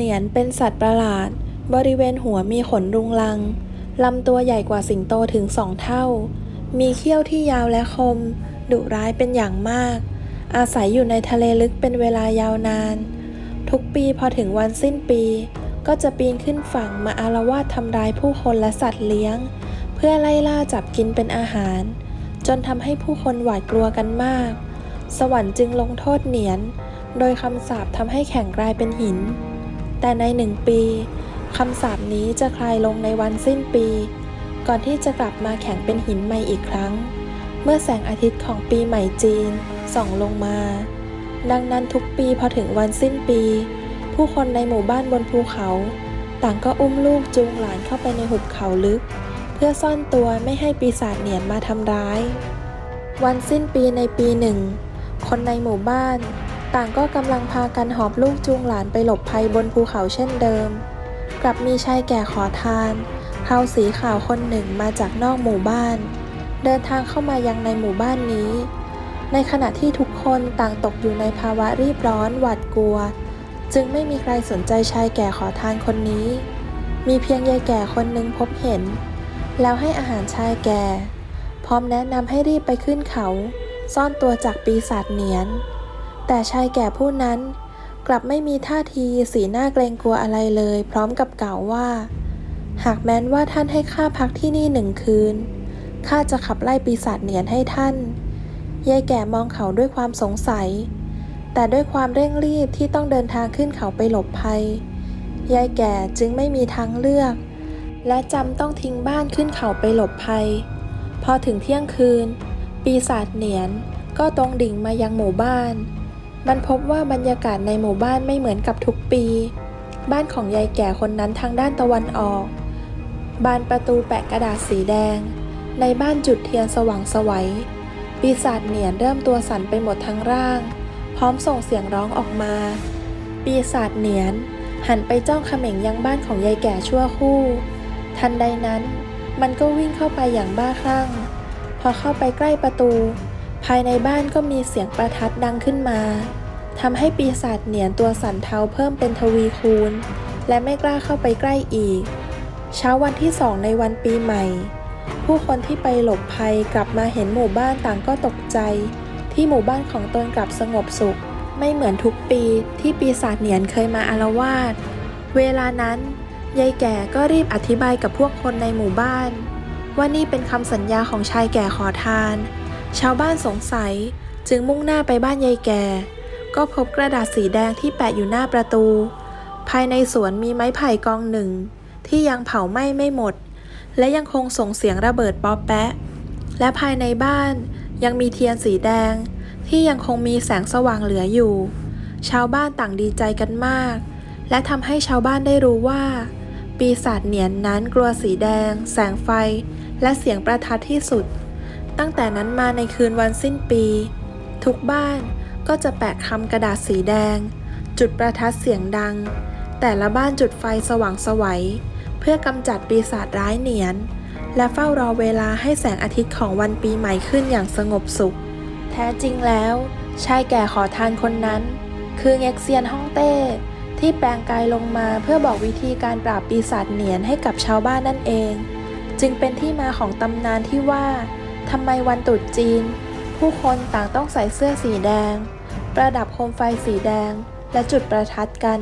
เหนียนเป็นสัตว์ประหลาด บริเวณหัวมีขนรุงรัง ลำตัวใหญ่กว่าสิงโตถึงสองเท่า มีเขี้ยวที่ยาวและคม ดุร้ายเป็นอย่างมาก อาศัยอยู่ในทะเลลึกเป็นเวลายาวนาน ทุกปีพอถึงวันสิ้นปี ก็จะปีนขึ้นฝั่งมาอารวาสทำร้ายผู้คนและสัตว์เลี้ยง เพื่อไล่ล่าจับกินเป็นอาหาร จนทำให้ผู้คนหวาดกลัวกันมาก สวรรค์จึงลงโทษเหนียน โดยคำสาปทำให้แข็งกลายเป็นหิน แต่ในหนึ่งปีคำสาปนี้จะคลายลงในวันสิ้นปี ก่อนที่จะกลับมาแข็งเป็นหินใหม่อีกครั้ง เมื่อแสงอาทิตย์ของปีใหม่จีนส่องลงมา ดังนั้นทุกปีพอถึงวันสิ้นปี ผู้คนในหมู่บ้านบนภูเขา ต่างก็อุ้มลูกจูงหลานเข้าไปในหุบเขาลึก เพื่อซ่อนตัวไม่ให้ปีศาจเหนียนมาทำร้าย วันสิ้นปีในปีหนึ่ง คนในหมู่บ้าน ต่างก็กำลังพากันหอบลูกจูงหลานไปหลบภัยบนภูเขาเช่นเดิม กลับมีชายแก่ขอทานเทาสีขาวคนหนึ่งมาจากนอกหมู่บ้าน เดินทางเข้ามายังในหมู่บ้านนี้ ในขณะที่ทุกคนต่างตกอยู่ในภาวะรีบร้อนหวาดกลัว จึงไม่มีใครสนใจชายแก่ขอทานคนนี้ มีเพียงยายแก่คนหนึ่งพบเห็น แล้วให้อาหารชายแก่ พร้อมแนะนำให้รีบไปขึ้นเขา ซ่อนตัวจากปีศาจเหนียน แต่ชายแก่ผู้นั้นกลับไม่มีท่าทีสีหน้าเกรงกลัวอะไรเลย พร้อมกับกล่าวว่า หากแม้นว่าท่านให้ข้าพักที่นี่หนึ่งคืนข้าจะขับไล่ปีศาจเหนียนให้ท่านยายแก่มองเขาด้วยความสงสัย แต่ด้วยความเร่งรีบที่ต้องเดินทางขึ้นเขาไปหลบภัยยายแก่จึงไม่มีทางเลือก และจำต้องทิ้งบ้านขึ้นเขาไปหลบภัย พอถึงเที่ยงคืน ปีศาจเหนียนก็ตรงดิ่งมายังหมู่บ้าน มันพบว่าบรรยากาศในหมู่บ้านไม่เหมือนกับทุกปี บ้านของยายแก่คนนั้นทางด้านตะวันออก บานประตูแปะกระดาษสีแดง ในบ้านจุดเทียนสว่างสวัย ปีศาจเหนียนเริ่มตัวสั่นไปหมดทั้งร่าง พร้อมส่งเสียงร้องออกมา ปีศาจเหนียน หันไปจ้องเขม่งยังบ้านของยายแก่ชั่วคู่ ทันใดนั้น มันก็วิ่งเข้าไปอย่างบ้าคลั่ง พอเข้าไปใกล้ประตู ภายในบ้านก็มีเสียงประทัดดังขึ้นมาทำให้ปีศาจเหนียนตัวสันเทาเพิ่มเป็นทวีคูณ และไม่กล้าเข้าไปใกล้อีก เช้าวันที่สองในวันปีใหม่ ผู้คนที่ไปหลบภัยกลับมาเห็นหมู่บ้านต่างก็ตกใจ ที่หมู่บ้านของตนกลับสงบสุข ไม่เหมือนทุกปีที่ปีศาจเหนียนเคยมาอารวาสเวลานั้นยายแก่ก็รีบอธิบายกับพวกคนในหมู่บ้าน ว่านี่เป็นคำสัญญาของชายแก่ขอทาน ชาวบ้านสงสัยจึงมุ่งหน้าไปบ้านยายแก่ ก็พบกระดาษสีแดงที่แปะอยู่หน้าประตู ภายในสวนมีไม้ไผ่กองหนึ่ง ที่ยังเผาไหม้ไม่หมด และยังคงส่งเสียงระเบิดป๊อปแปะ และภายในบ้านยังมีเทียนสีแดง ที่ยังคงมีแสงสว่างเหลืออยู่ ชาวบ้านต่างดีใจกันมาก และทำให้ชาวบ้านได้รู้ว่า ปีศาจเหนียนนั้นกลัวสีแดง แสงไฟ และเสียงประทัดที่สุด ตั้งแต่นั้นมาในคืนวันสิ้นปี ทุกบ้านก็จะแปะคำกระดาษสีแดง จุดประทัดเสียงดัง แต่ละบ้านจุดไฟสว่างสวัย เพื่อกำจัดปีศาจร้ายเหนียน และเฝ้ารอเวลาให้แสงอาทิตย์ของวันปีใหม่ขึ้นอย่างสงบสุข แท้จริงแล้วชายแก่ขอทานคนนั้น คือเง็กเซียนฮ่องเต้ ที่แปลงกายลงมาเพื่อบอกวิธีการปราบปีศาจเหนียนให้กับชาวบ้านนั่นเอง จึงเป็นที่มาของตำนานที่ว่า ทำไมวันตรุษจีน ผู้คนต่างต้องใส่เสื้อสีแดง ประดับโคมไฟสีแดง และจุดประทัดกัน